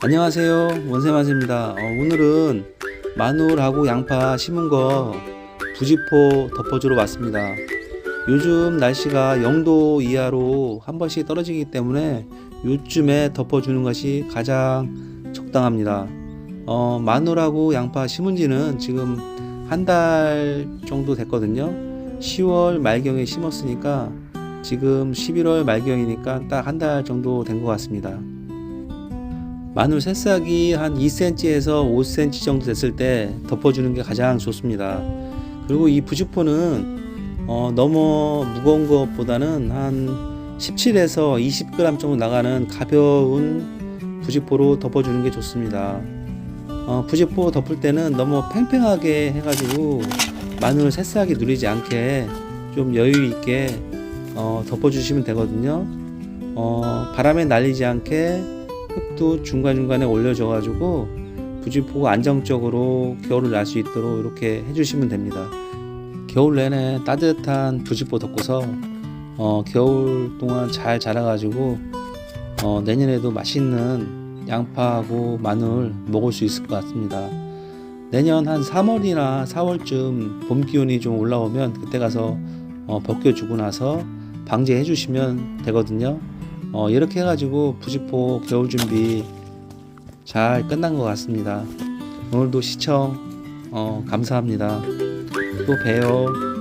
안녕하세요. 원세마세입니다. 어, 오늘은 마늘하고 양파 심은 거 부지포 덮어주러 왔습니다. 요즘 날씨가 0도 이하로 한 번씩 떨어지기 때문에 요즘에 덮어주는 것이 가장 적당합니다. 어, 마늘하고 양파 심은 지는 지금 한 달 정도 됐거든요. 10월 말경에 심었으니까 지금 11월 말경이니까 딱 한 달 정도 된 것 같습니다 마늘 새싹이 한 2cm에서 5cm 정도 됐을 때 덮어주는 게 가장 좋습니다. 그리고 이 부직포는 어, 너무 무거운 것보다는 한 17에서 20g 정도 나가는 가벼운 부직포로 덮어주는 게 좋습니다. 어, 부직포 덮을 때는 너무 팽팽하게 해가지고 마늘 새싹이 누리지 않게 좀 여유 있게 어, 덮어주시면 되거든요. 어, 바람에 날리지 않게 흙도 중간중간에 올려줘가지고 부지포가 안정적으로 겨울을 날 수 있도록 이렇게 해주시면 됩니다. 겨울 내내 따뜻한 부지포 덮고서 어, 겨울 동안 잘 자라가지고 어, 내년에도 맛있는 양파하고 마늘 먹을 수 있을 것 같습니다. 내년 한 3월이나 4월쯤 봄 기온이 좀 올라오면 그때 가서 어, 벗겨주고 나서 방제해 주시면 되거든요. 어, 이렇게 해가지고 부지포 겨울 준비 잘 끝난 것 같습니다. 오늘도 시청 어, 감사합니다. 또 봬요.